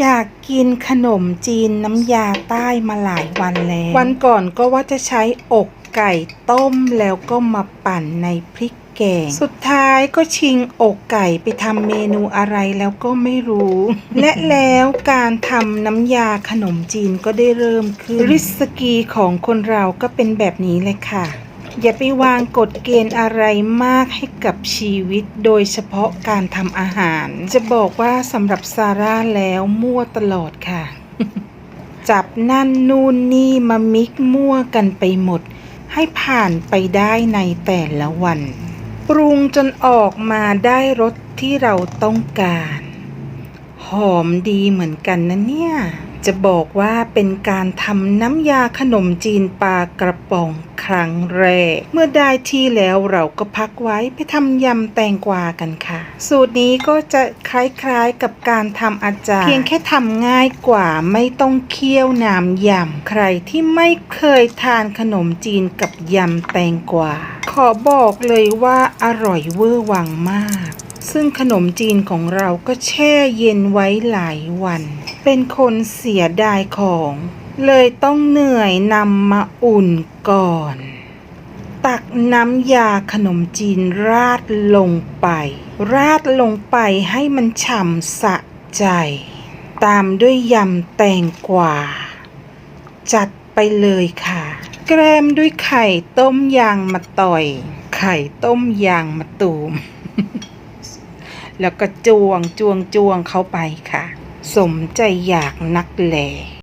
อยากกินขนมจีนน้ำยาใต้มาหลายวันแล้ว วันก่อนก็ว่าจะใช้อกไก่ต้มแล้วก็มาปั่นในพริกแกง สุดท้ายก็ชิงอกไก่ไปทำเมนูอะไรแล้วก็ไม่รู้ และแล้วการทำน้ำยาขนมจีนก็ได้เริ่มขึ้นริสกีของคนเราก็เป็นแบบนี้เลยค่ะ อย่าไปวางกฎเกณฑ์อะไรมากให้กับชีวิต โดยเฉพาะการทำอาหาร จะบอกว่าสำหรับซาร่าแล้วมั่วตลอดค่ะ จับนั่นนู่นนี่มามิกมั่วกันไปหมด ให้ผ่านไปได้ในแต่ละวัน ปรุงจนออกมาได้รสที่เราต้องการ หอมดีเหมือนกันนะเนี่ย จะบอกว่าเป็นการทำน้ำยาขนมจีนปลากระป๋อง ครั้งแรก เมื่อได้ที่แล้วเราก็พักไว้ไปทำยำแตงกวากันค่ะ สูตรนี้ก็จะคล้ายๆกับการทำอาจารย์ เพียงแค่ทำง่ายกว่าไม่ต้องเคี่ยวน้ำยำ ใครที่ไม่เคยทานขนมจีนกับยำแตงกวาขอบอกเลยว่าอร่อยเวอร์วังมาก ซึ่งขนมจีนของเราก็แช่เย็นไว้หลายวัน เป็นคนเสียดายของ เลยต้องเหนื่อยนำมาอุ่นก่อน ตักน้ำยาขนมจีนราดลงไป ราดลงไปให้มันฉ่ำสะใจ ตามด้วยยำแตงกวา จัดไปเลยค่ะ แกล้มด้วยไข่ต้มยางมาต่อย ไข่ต้มยางมาตูม แล้วก็จวงจวงจวงเข้าไปค่ะ สมใจอยากนักแหล